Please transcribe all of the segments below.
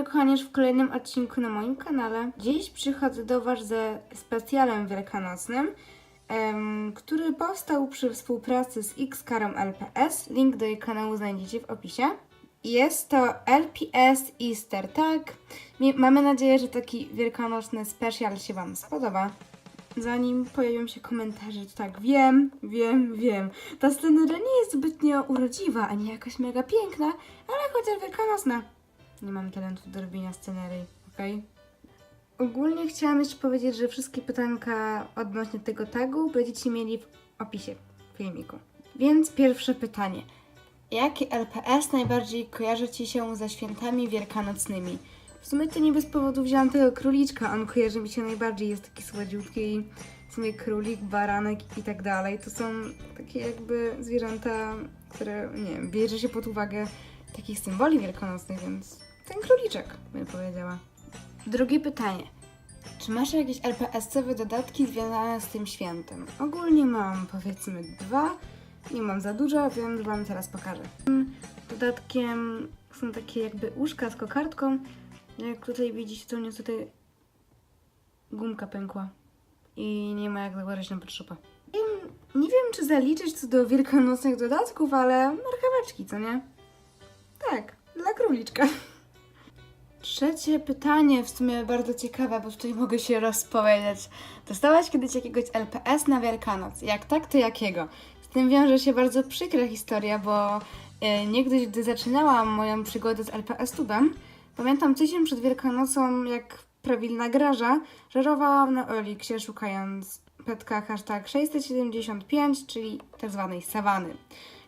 moi kochani już w kolejnym odcinku na moim kanale. Dziś przychodzę do Was ze specjalem wielkanocnym, em, który powstał przy współpracy z Xkarą LPS. Link do jej kanału znajdziecie w opisie. Jest to LPS Easter. Mi- Mamy nadzieję, że taki wielkanocny special się Wam spodoba. Zanim pojawią się komentarze, to tak, wiem, wiem, wiem. Ta sceneria nie jest zbytnio urodziwa, ani jakaś mega piękna, ale chociaż wielkanocna. Nie mam talentu do robienia scenerii, okej? Ogólnie chciałam jeszcze powiedzieć, że wszystkie pytanka odnośnie tego tagu będziecie mieli w opisie filmiku. Więc pierwsze pytanie. Jakie LPS najbardziej kojarzy Ci się ze świętami wielkanocnymi? W sumie to nie bez powodu wzięłam tego króliczka, on kojarzy mi się najbardziej, jest taki słodziutki, w sumie królik, baranek i tak dalej. To są takie jakby zwierzęta, które, nie wiem, bierze się pod uwagę takich symboli wielkanocnych, więc ten króliczek, bym powiedziała. Drugie pytanie. Czy masz jakieś LPS-owe dodatki związane z tym świętem? Ogólnie mam powiedzmy dwa. Nie mam za dużo, więc Wam teraz pokażę. Dodatkiem są takie jakby uszka z kokardką. Jak tutaj widzicie, to niestety gumka pękła. I nie ma jak założyć na potrzebę. Nie wiem, czy zaliczyć to do wielkanocnych dodatków, ale marcheweczki, co nie? Tak, dla króliczka. Trzecie pytanie, w sumie bardzo ciekawe, bo tutaj mogę się rozpowiedzieć. Dostałaś kiedyś jakiegoś LPS na Wielkanoc? Jak tak, to jakiego? Z tym wiąże się bardzo przykra historia, bo e, niegdyś, gdy zaczynałam moją przygodę z LPS tubem, pamiętam tydzień przed Wielkanocą, jak prawilna graża, żarowałam na Oliksie szukając petka hashtag 675, czyli tak zwanej sawany.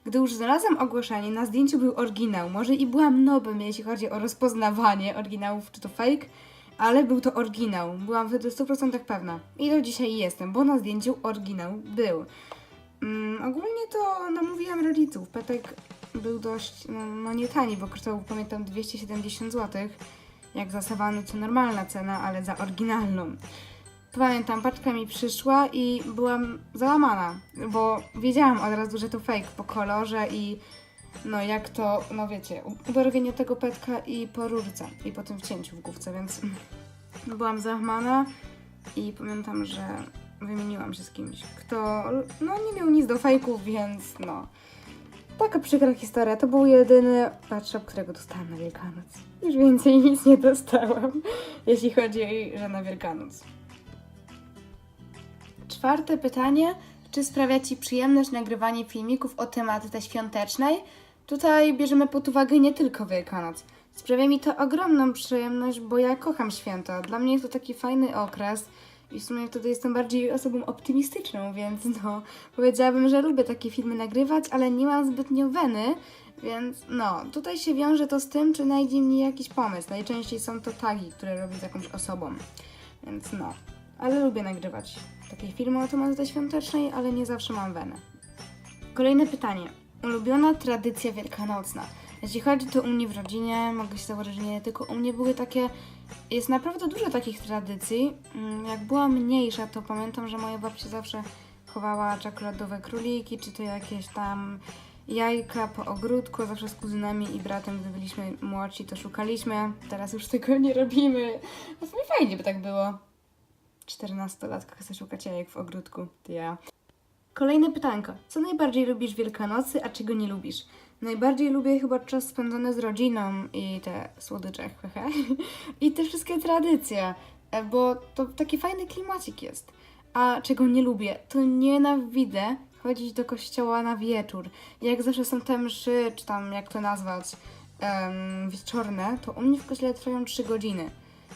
Gdy już znalazłam ogłoszenie, na zdjęciu był oryginał. Może i byłam nobem, jeśli chodzi o rozpoznawanie oryginałów czy to fake, ale był to oryginał. Byłam wtedy w 100% pewna. I do dzisiaj jestem, bo na zdjęciu oryginał był. Mm, ogólnie to namówiłam rodziców. Petek był dość, no, no nie tani, bo kosztował, pamiętam, 270 zł. Jak za sawany to normalna cena, ale za oryginalną. Pamiętam, paczka mi przyszła i byłam załamana, bo wiedziałam od razu, że to fake po kolorze i no jak to, no wiecie, ubarwienie tego petka i po rurce i po tym wcięciu w główce, więc byłam załamana i pamiętam, że wymieniłam się z kimś, kto no nie miał nic do fejków, więc no taka przykra historia. To był jedyny patchop, którego dostałam na Wielkanoc. Już więcej nic nie dostałam, jeśli chodzi że na Wielkanoc. Czwarte pytanie. Czy sprawia Ci przyjemność nagrywanie filmików o tematyce świątecznej? Tutaj bierzemy pod uwagę nie tylko Wielkanoc. Sprawia mi to ogromną przyjemność, bo ja kocham święta. Dla mnie jest to taki fajny okres i w sumie wtedy jestem bardziej osobą optymistyczną, więc no, powiedziałabym, że lubię takie filmy nagrywać, ale nie mam zbytnio weny, więc no, tutaj się wiąże to z tym, czy najdzie mnie jakiś pomysł. Najczęściej są to tagi, które robię z jakąś osobą, więc no, ale lubię nagrywać takie filmy o tematyce świątecznej, ale nie zawsze mam wenę. Kolejne pytanie. Ulubiona tradycja wielkanocna. Jeśli chodzi to u mnie w rodzinie, mogę się założyć, że nie tylko u mnie były takie. Jest naprawdę dużo takich tradycji. Mm, Jak była mniejsza, to pamiętam, że moja babcia zawsze chowała czekoladowe króliki, czy to jakieś tam jajka po ogródku. Zawsze z kuzynami i bratem, gdy byliśmy młodsi, to szukaliśmy. Teraz już tego nie robimy. A w sumie fajnie by tak było. 14-latka chce szukać jajek w ogródku. Ja. Kolejne pytanko. Co najbardziej lubisz Wielkanocy, a czego nie lubisz? Najbardziej lubię chyba czas spędzony z rodziną i te słodycze, hehe. I te wszystkie tradycje, e, bo to taki fajny klimacik jest. A czego nie lubię, to nienawidzę chodzić do kościoła na wieczór. Jak zawsze są te mszy, czy tam jak to nazwać, em, wieczorne, to u mnie w kościele trwają 3 godziny.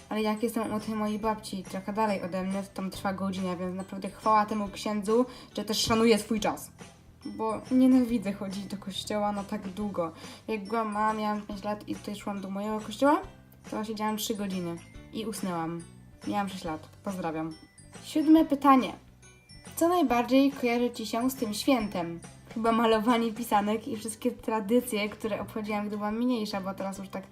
Ale jak jestem u tej mojej babci trochę dalej ode mnie, to tam trwa godzina, więc naprawdę chwała temu księdzu, że też szanuje swój czas. Bo nienawidzę chodzić do kościoła na tak długo. Jak byłam mała, miałam 5 lat i tutaj szłam do mojego kościoła, to siedziałam 3 godziny i usnęłam. Miałam 6 lat. Pozdrawiam. Siódme pytanie. Co najbardziej kojarzy Ci się z tym świętem? Chyba malowanie pisanek i wszystkie tradycje, które obchodziłam, gdy byłam mniejsza, bo teraz już tak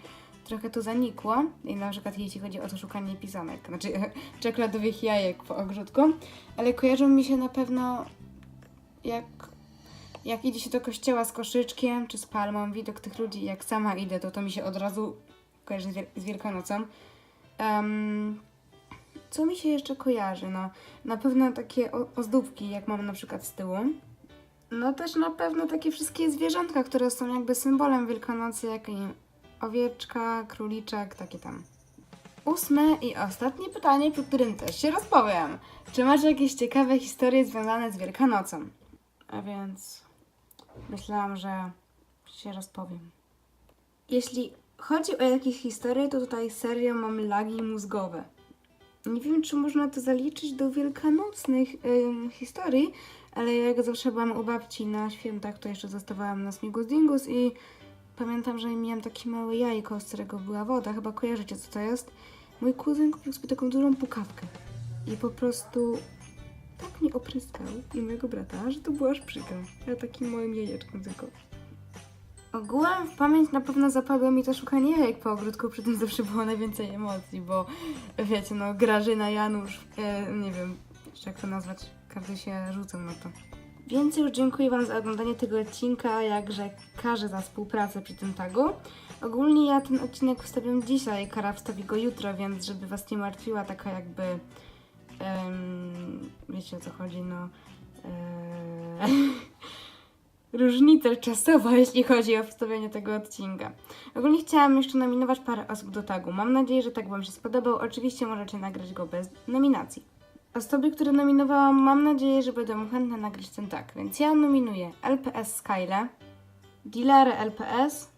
trochę to zanikło. I na przykład jeśli chodzi o to szukanie pisanek, znaczy czekoladowych jajek po ogródku, ale kojarzą mi się na pewno jak, jak idzie się do kościoła z koszyczkiem czy z palmą, widok tych ludzi, jak sama idę, to to mi się od razu kojarzy z, Wiel- z Wielkanocą. Em, co mi się jeszcze kojarzy? No, na pewno takie ozdóbki, jak mam na przykład z tyłu. No też na pewno takie wszystkie zwierzątka, które są jakby symbolem Wielkanocy, jak owieczka, króliczek, takie tam. Ósme i ostatnie pytanie, po którym też się rozpowiem. Czy masz jakieś ciekawe historie związane z Wielkanocą? A więc myślałam, że się rozpowiem. Jeśli chodzi o jakieś historie, to tutaj serio mam lagi mózgowe. Nie wiem, czy można to zaliczyć do wielkanocnych historii, ale jak zawsze byłam u babci na świętach, to jeszcze zostawałam na Smigus Dingus i pamiętam, że miałam takie małe jajko, z którego była woda. Chyba kojarzycie, co to jest. Mój kuzyn kupił sobie taką dużą pukawkę i po prostu tak mnie opryskał i mojego brata, że to było aż. Ja takim małym jajeczkiem tylko. Ogółem w pamięć na pewno zapadło mi to szukanie jajek po ogródku, przy tym zawsze było najwięcej emocji, bo wiecie, no Grażyna, Janusz, e, nie wiem jeszcze jak to nazwać, każdy się rzucał na to. Więc już dziękuję Wam za oglądanie tego odcinka, jakże każę za współpracę przy tym tagu. Ogólnie ja ten odcinek wstawiam dzisiaj, Kara wstawi go jutro, więc żeby Was nie martwiła taka jakby, em, wiecie o co chodzi, no... E, różnica czasowa, jeśli chodzi o wstawianie tego odcinka. Ogólnie chciałam jeszcze nominować parę osób do tagu. Mam nadzieję, że tak Wam się spodobał. Oczywiście możecie nagrać go bez nominacji. Osoby, które nominowałam, mam nadzieję, że będą chętne nagrać ten tag. Więc ja nominuję LPS Skyle, Dilarę LPS,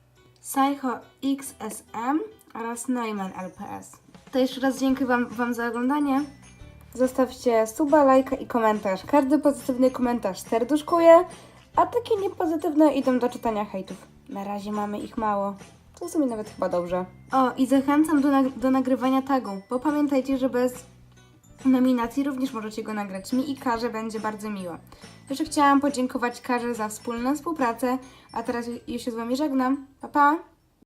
Psycho XSM oraz Neumann LPS. To jeszcze raz dziękuję wam, wam za oglądanie. Zostawcie suba, lajka i komentarz. Każdy pozytywny komentarz serduszkuję, a takie niepozytywne idą do czytania hejtów. Na razie mamy ich mało. To w sumie nawet chyba dobrze. O, i zachęcam do, nag- do nagrywania tagu, bo pamiętajcie, że bez nominacji również możecie go nagrać. Mi i Karze będzie bardzo miło. Jeszcze chciałam podziękować Karze za wspólną współpracę, a teraz już się z Wami żegnam. Pa, pa!